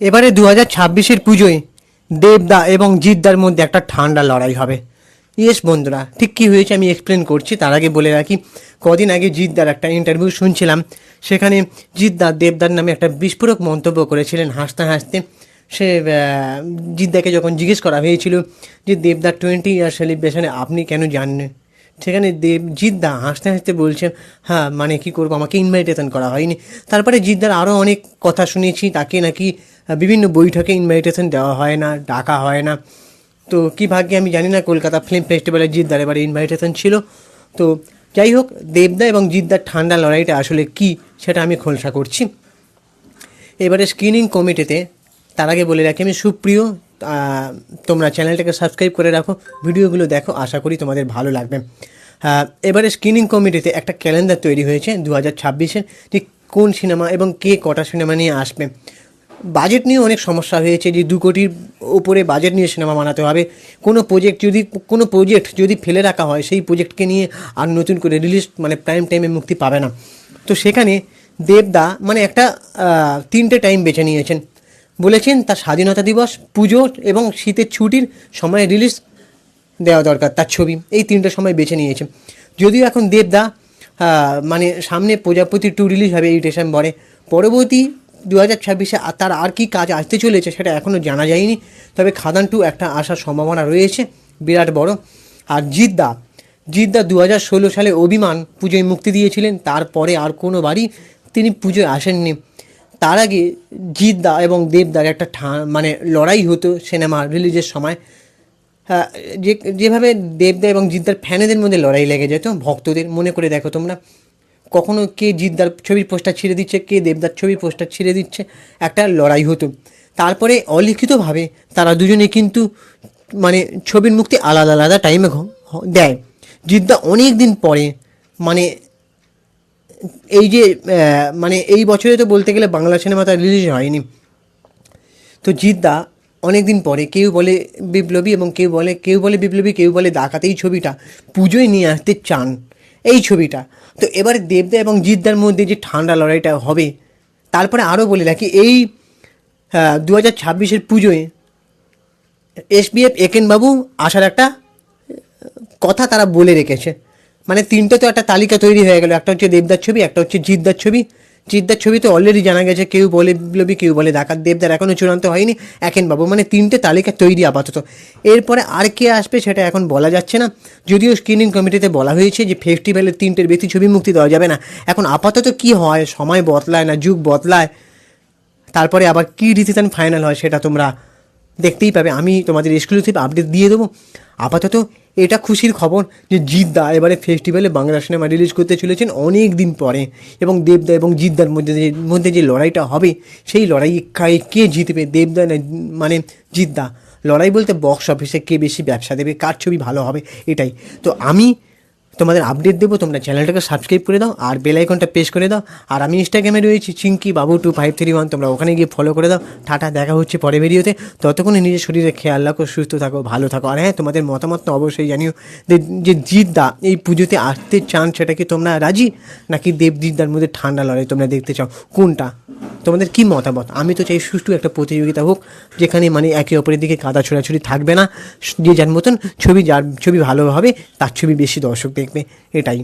এবারে দু হাজার ছাব্বিশের পুজোয় দেবদা এবং জিদ্দার মধ্যে একটা ঠান্ডা লড়াই হবে। ইয়েস বন্ধুরা, ঠিক কী হয়েছে আমি এক্সপ্লেন করছি, তার আগে বলে রাখি, কদিন আগে জিদ্দার একটা ইন্টারভিউ শুনছিলাম, সেখানে জিদ্দা দেবদার নামে একটা বিস্ফোরক মন্তব্য করেছিলেন হাসতে হাসতে। সে জিদ্দাকে যখন জিজ্ঞেস করা হয়েছিল যে দেবদার টোয়েন্টি ইয়ার সেলিব্রেশনে আপনি কেন জানেন সেখানে দেব, জিদ্দা হাসতে হাসতে বলছেন হ্যাঁ মানে কি করব, আমাকে ইনভাইটেশন করা হয়নি। তারপরে জিদ্দার আরও অনেক কথা শুনেছি, তাকে নাকি বিভিন্ন বৈঠকে ইনভাইটেশন দেওয়া হয় না, ডাকা হয় না। তো কি ভাগ্যে আমি জানি না, কলকাতা ফিল্ম ফেস্টিভ্যালে জিদ্দার এবারে ইনভাইটেশন ছিল। তো যাই হোক, দেবদা এবং জিদ্দার ঠান্ডা লড়াইটা আসলে কি সেটা আমি খোলসা করছি। এবারে স্ক্রিনিং কমিটিতে তার আগে বলে রাখি আমি সুপ্রিয় তোমরা চ্যানেলটাকে সাবস্ক্রাইব করে রাখো, ভিডিওগুলো দেখো, আশা করি তোমাদের ভালো লাগবে। এবারে স্ক্রিনিং কমিটিতে একটা ক্যালেন্ডার তৈরি হয়েছে দু হাজার ছাব্বিশের, যে কোন সিনেমা এবং কে কটা সিনেমা নিয়ে আসবে। বাজেট নিয়ে অনেক সমস্যা হয়েছে যে দু কোটির ওপরে বাজেট নিয়ে সিনেমা বানাতে হবে। কোনো প্রজেক্ট যদি, কোনো প্রজেক্ট যদি ফেলে রাখা হয়, সেই প্রজেক্টকে নিয়ে আর নতুন করে রিলিজ মানে প্রাইম টাইমে মুক্তি পাবে না। তো সেখানে দেবদা মানে একটা তিনটে টাইম বেছে নিয়েছেন। বলেছেন তার স্বাধীনতা দিবস, পুজো এবং শীতের ছুটির সময় রিলিজ দেওয়া দরকার, তার ছবি। এই তিনটে সময় বেছে নিয়েছে যদিও এখন দেবদা মানে সামনে প্রজাপতি টু রিলিজ হবে এই ডিসেম্বরে। পরবর্তী দু হাজার ছাব্বিশে তার আর কি কাজ আসতে চলেছে সেটা এখনও জানা যায়নি। তবে খাদান টু একটা আসার সম্ভাবনা রয়েছে। বিরাট বড়। আর জিদ্দা। জিদ্দা দু হাজার ষোলো সালে অভিমান পুজোয় মুক্তি দিয়েছিলেন। তারপরে আর কোনো বারই তিনি পুজোয় আসেননি। তার আগে জিদ্দা এবং দেবদার একটা মানে লড়াই হতো সিনেমা রিলিজের সময়। হ্যাঁ, যে যেভাবে দেবদা এবং জিদ্দার ফ্যানেদের মধ্যে লড়াই লেগে যেত ভক্তদের মনে করে দেখো তোমরা। কখনো কে জিদ্দার ছবির পোস্টার ছিঁড়ে দিচ্ছে, কে দেবদার ছবির পোস্টার ছিঁড়ে দিচ্ছে, একটা লড়াই হতো। তারপরে অলিখিতভাবে তারা দুজনে কিন্তু মানে ছবির মুক্তি আলাদা আলাদা টাইমে দেয়। জিদ্দা অনেক দিন পরে মানে এই যে মানে এই বছরে তো বলতে গেলে বাংলা সিনেমা তার রিলিজ হয়নি। তো জিদ্দা অনেক দিন পরে কেউ বলে বিপ্লবী এবং কেউ বলে কেউ বলে বিপ্লবী, কেউ বলে ডাকাত, এই ছবিটা পুজোয় নিয়ে আসতে চান। এই ছবিটা তো এবারে দেবদা এবং জিদ্দার মধ্যে যে ঠান্ডা লড়াইটা হবে, তারপরে আরও বলে রাখি, এই দু হাজার ছাব্বিশের পুজোয় এসবিএফ, একেনবাবু আসার একটা কথা তারা বলে রেখেছে। মানে তিনটে তো একটা তালিকা তৈরি হয়ে গেল, একটা হচ্ছে দেবদার ছবি, একটা হচ্ছে জিদ্দার ছবি। জিদ্দার ছবি তো অলরেডি জানা গেছে। কেউ বলে বিপ্লবী, কেউ বলে ডাকাত। দেবদার এখনও চূড়ান্ত হয়নি। একেনবাবু মানে তিনটে তালিকা তৈরি আপাতত। এরপরে আর কে আসবে সেটা এখন বলা যাচ্ছে না। যদিও স্ক্রিনিং কমিটিতে বলা হয়েছে যে ফেস্টিভ্যালের তিনটের বেশি ছবি মুক্তি দেওয়া যাবে না। এখন আপাতত কি হয়? সময় বদলায় না যুগ বদলায়? তারপরে আবার কী ডিসিশন ফাইনাল হয় সেটা তোমরা দেখতেই পাবে। আমি তোমাদের এক্সক্লুসিভ আপডেট দিয়ে দেবো। আপাতত এটা খুশির খবর যে জিদ্দা এবারে ফেস্টিভ্যালে বাংলা সিনেমা রিলিজ করতে চলেছেন অনেক দিন পরে। এবং দেবদা এবং জিদ্দার মধ্যে মধ্যে যে লড়াইটা হবে, সেই লড়াই কে- জিতবে? দেবদা মানে জিদ্দা লড়াই বলতে বক্স অফিসে কে বেশি ব্যবসা দেবে? কার ছবি ভালো হবে? এটাই। তো আমি তোমাদের আপডেট দেবো, তোমরা চ্যানেলটাকে সাবস্ক্রাইব করে দাও, আর বেল আইকনটা করে দাও, আর আমি ইনস্টাগ্রামে রয়েছি চিঙ্কি বাবু টু ফাইভ থ্রি ওয়ান তোমরা ওখানে গিয়ে ফলো করে দাও, টাটা, দেখা হচ্ছে পরে ভিডিওতে ততক্ষণে নিজের শরীরে খেয়াল রাখো, সুস্থ থাকো, ভালো থাকো, আর হ্যাঁ তোমাদের মতামত তো অবশ্যই জানিও, যে- যে জিদ্দা এই পুজোতে আসতে চান, সেটা কি তোমরা রাজি? নাকি দেবজিদ্দার মধ্যে ঠান্ডা লড়াই তোমরা দেখতে চাও? কোনটা? তোমাদের কি মতামত? আমি তো চাই সুষ্ঠু একটা প্রতিযোগিতা হোক, যেখানে মানে একে অপরের দিকে কাদা ছোড়াছুড়ি থাকবে না, যে যার মতন ছবি যার, ছবি ভালো হবে, তার ছবি বেশি দর্শক দেখবে এটাই